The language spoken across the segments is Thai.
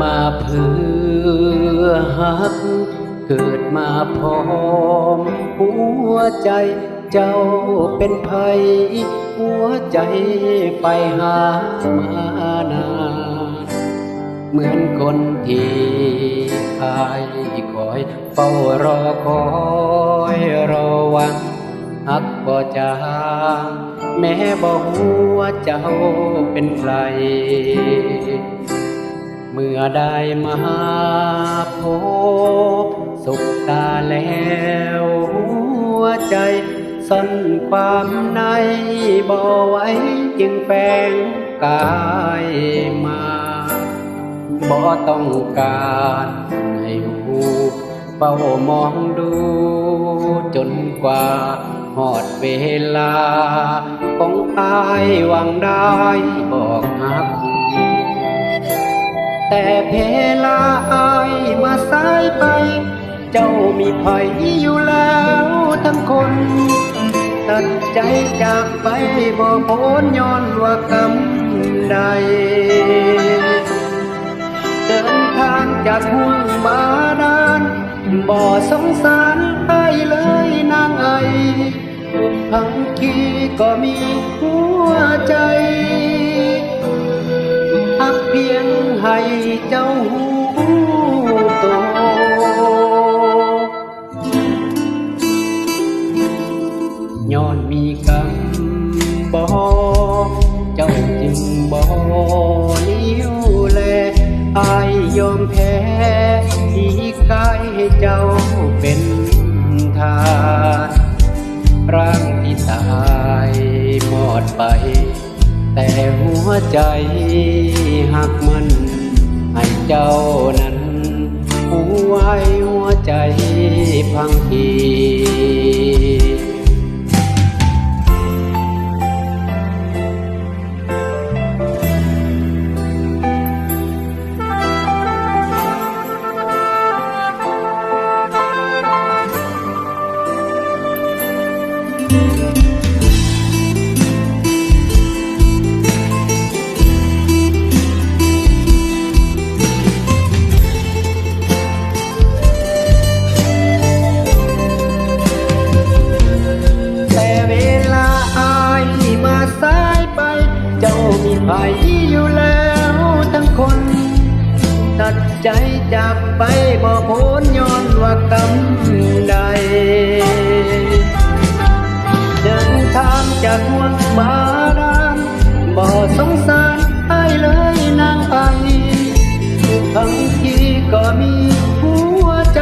มาเพื่อหัก เกิดมาพร้อม หัวใจเจ้าเป็นภัย หัวใจไปหามานาน เหมือนคนที่คายคอยเฝ้ารอคอยรอวังหักบ่จางแม้บ่หัวาเจ้าเป็นใคร เมื่อได้มาพบสุขตาแล้วหัวใจซ่อนความในบ่ไว้จึงแฝงกายมาบ่ต้องการให้หูเฝ้ามองดูจนกว่าหอดเวลา ของอายหวังได้บอกหัก แต่เพลาอายมาสายไป เจ้ามีภัยอยู่แล้วทั้งคน ตัดใจจากไปบ่พ้นย้อนว่ากำใดเดินทางจากห่วงบาดาลบ่สงสาร เจ้าหูโตย้อนมีกรรมบ่เจ้าจึงบ่เลี้ยวแลอายยอมแพ้ที่กายให้เจ้าเป็นทานร่างที่ตายหมดไป แต่หัวใจหักมัน ให้เจ้านั้นหัวหัวใจพังที เจ้ามีภัยอยู่แล้วทั้งคน ตัดใจจากไปบ่พ้นย้อนว่ากำใด เดินทางจากห่วงบาดาลบ่สงสารไอ้เลยนางไอทั้งที่ก็มีหัวใจ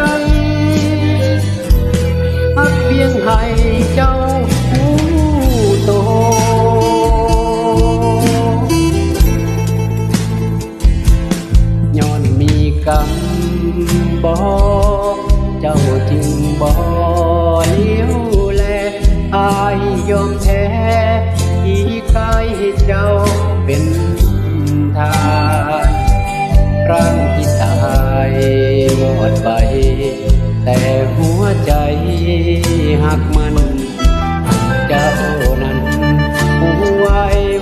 พักเพียงให้ จ้าจึงบ่เลี้ยวแลอายยอมแพ้ที่กายให้เจ้าเป็นทานร่างที่ตายหมดไป แต่หัวใจหักมัน เจ้านั้นหัว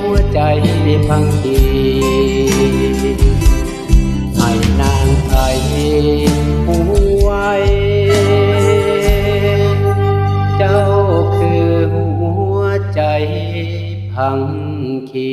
หัวใจพังที พังคี